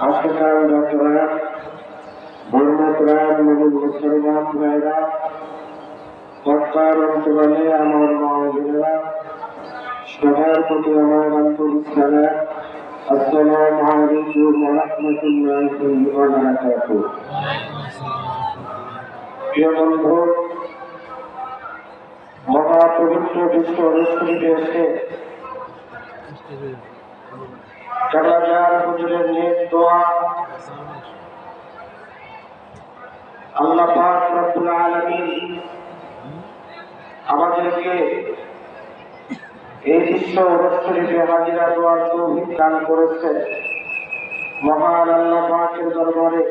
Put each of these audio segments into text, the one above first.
আশকার ডাক্তাররা বর্ণতরা নবী মুসলমান ভাইরা সরকার অন্তরালে আমার মহাজনেরা সবার প্রতি আমার আন্তরিক সালাম আসসালামু আলাইকুম ওয়া রাহমাতুল্লাহি ওয়া বারাকাতুহু প্রিয় বন্ধু মহাপবিত্র বিশ্ব অনুষ্ঠিত এসে কালাজার হুজুরের নেক দোয়া। আল্লাহ পাক রব্বুল আলামিন আমাদেরকে এই বিশ্ব হাজিরা তৌফিক দান করেছে মহান আল্লাহ পাকের দরবারে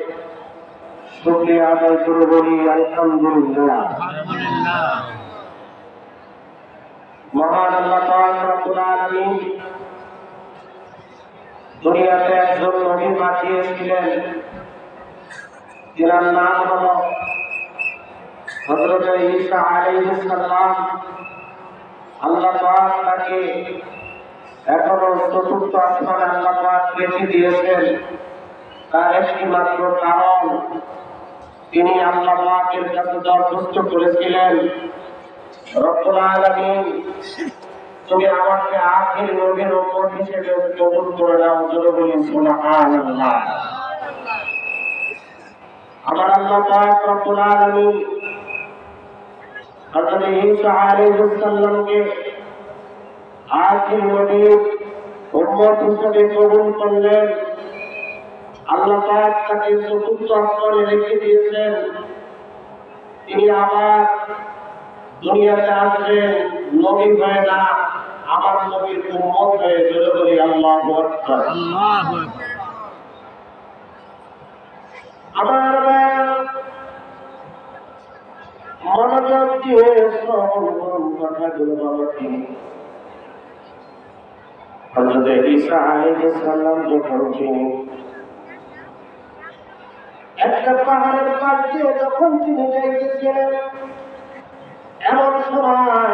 শুকরিয়া আদায় করে বলি আলহামদুলিল্লাহ। মহান আল্লাহ পাক রব্বুল আলামিন দুনিয়াতে একজন নবী পাঠিয়েছিলেন যার নাম হল হযরত ঈসা আলাইহিস সালাম। আল্লাহ তাকে এখনও চতুর্থ আসমানে আল্লাহ পাক রেখে দিয়েছেন। তার একটি মাত্র কারণ, তিনি আল্লাহ পাকের কাছে দরখাস্ত করেছিলেন, রব্বুল তুমি আমাকে আখির নবীর উপর হিসেবে কবুল করে নাও জোরে বলি সুবহানাল্লাহ। আমার আল্লাহ পাক রব্বুল আলামিন হযরত ঈসা আলাইহিস সালামকে আখির নবীর উম্মত হিসেবে কবুল করলেন। আল্লাহ পাক তাকে চতুর্থ আসমানে রেখে দিয়েছেন। তিনি আবার দুনিয়াতে আসবেন, নবী হয়ে না। আমার নবীর উম্মত হয়ে জোরে বলি আল্লাহ আমার মনোযোগ দিয়ে শ্রবণ করুন কথাগুলো বাবা কি। হযরত ঈসা আলাইহিস সালাম যখন তিনি একটা পাহাড়ের পাশ দিয়ে যখন তিনি যাইতেছিলেন এমন সময়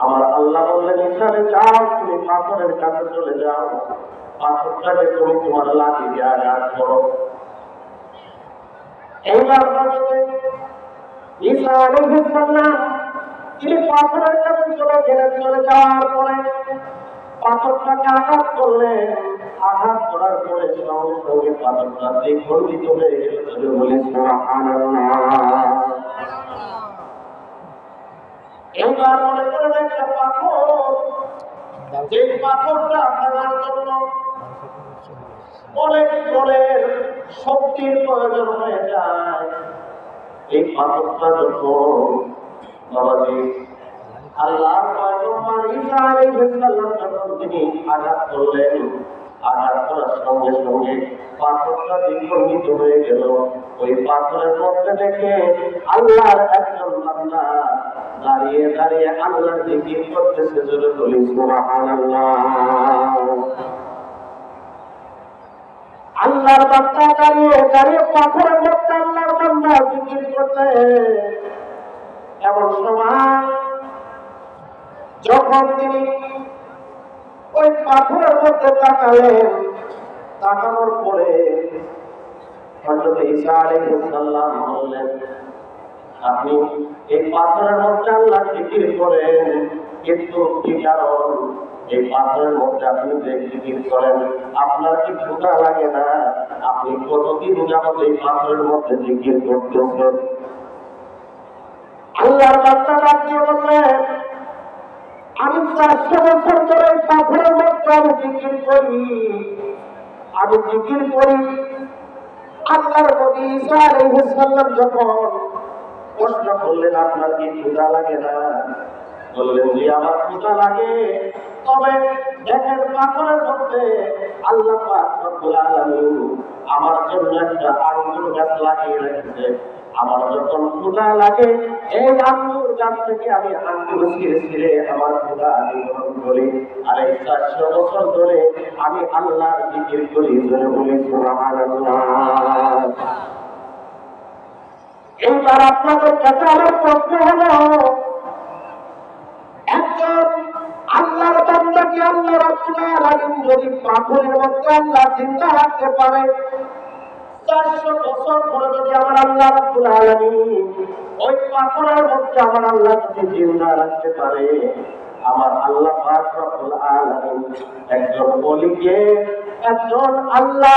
আমার আল্লাহ বললেন ইসরারে যাও, তুমি পাথরের কাছে চলে যাও। পাথরটাকে তুমি তোমার লাঠি দিয়ে আঘাত করো। এইবার তিনি পাথরের কাছে চলে চলে যাওয়ার পরে পাথরটাকে আঘাত আঘাত করার পরে সঙ্গে সঙ্গে পাথরটা দ্বিখণ্ডিত হয়ে গেল। বলি সুবহানাল্লাহ। এবার মনে করেন পাথর যে পাথরটা অনেক বড়ের শক্তির প্রয়োজন হয়ে যায়, এই পাথরটা আল্লাহ পয়গম্বর তিনি আঘাত করলেন, আঘাত করার সঙ্গে সঙ্গে পাথরটা দ্বিখণ্ডিত হয়ে গেল। ওই পাথরের মধ্যে দেখে আল্লাহর একজন বান্দা দাঁড়িয়ে দাঁড়িয়ে আল্লাহর জিকির করতেছে জোরে বলি আল্লাহর বান্দা দাঁড়িয়ে দাঁড়িয়ে পাথরের মধ্যে আল্লাহর বান্দা জিকির করতে। এমন সময় যখন তিনি ওই পাথরের মধ্যে তাকালেন, তাকানোর পরে হযরত ঈসা আলাইহিস সালাম বললেন আপনি এই পাথরের মধ্যে আল্লাহ জিকির করেন, কিন্তু কি কারণ? এই পাথরের মধ্যে আপনি যে জিকির করেন, আপনার কি ক্ষুধা লাগে না? আপনি কতদিন যাবত এই পাথরের মধ্যে জিকির করতেছেন? আল্লাহর ডাক বললেন আমি চারশো বছর ধরে এই পাথরের মধ্যে আমি জিকির করি। আমি জিকির করি আল্লাহর নবী ঈসা আলাইহিস সালাম যখন প্রশ্ন করলেন, আপনার কি ক্ষুধা লাগে না? আমার আল্লাহ জন্য একটা আঙ্গুর গাছ লাগিয়ে রেখেছে আমার যখন লাগে, এই আঙ্গুর গাছ থেকে আমি আঙ্গুর ছিঁড়ে ছিঁড়ে আমার করি। আর এই চারশো বছর ধরে আমি করি বলি এইবার আপনাদের কাছে আমার প্রশ্ন হলো, একজন আল্লাহর বান্দাকে আল্লাহ রাব্বুল আলামিন যদি পাথরের মধ্যে আল্লাহ চিন্তা রাখতে পারে, চারশো বছর পরে যদি আমার আল্লাহ রাব্বুল আলামিন ওই পাথরের মধ্যে আমার আল্লাহ যদি জিন্দা রাখতে পারে, আমার আল্লাহ পাক রব্বুল আলামিন একজন বলিকে একজন আল্লাহ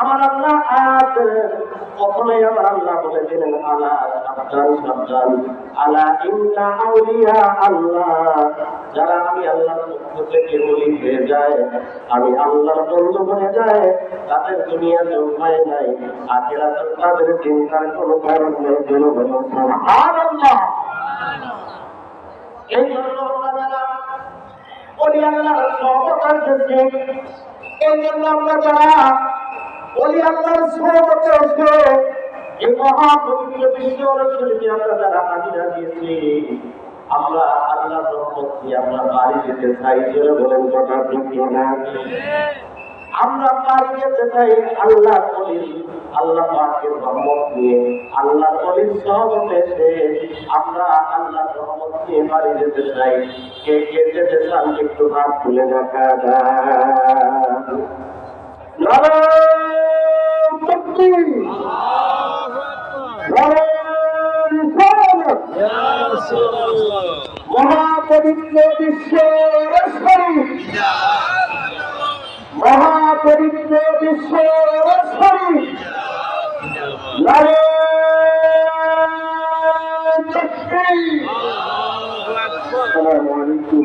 আমার আল্লাহ আয়াত প্রথমে আমার আল্লাহ বলেছিলেন আলা আউলিয়া আল্লাহ। যারা আমি আল্লাহর পক্ষ থেকে বলি হয়ে যায়, আমি আল্লাহর বন্ধু হয়ে যায়, তাদের উপায় নাই আখেরাতে তাদের চিন্তার কোনো কারণ নেই সহবত এই জন্য আমরা যারা বলি আল্লাহর সহবতে এসে এই মহাপবিত্র বিশ্ব রসুলকে আমরা যারা হাজিরা দিয়েছি, আমরা আল্লাহর রহমত দিয়ে আমরা বাড়ি যেতে চাই। জোরে বলেন, কথা আমরা বাড়ি যেতে চাই আল্লাহ বলি। আল্লাহ পাকের রহমত নিয়ে আল্লাহ বলির সহমত এসে আমরা আল্লাহ রহমত নিয়ে বাড়ি যেতে চাই। কে কে যেতে চান একটু হাত তুলে দেখা যায় তাকবীর! নারায়ণ রিসালাত! মহাপবিত্র বিশ্বেশ্বরী মহাপবিত্র বিশ্বেশ্বরী নারায়ণ তাকবীর! আসসালামু আলাইকুম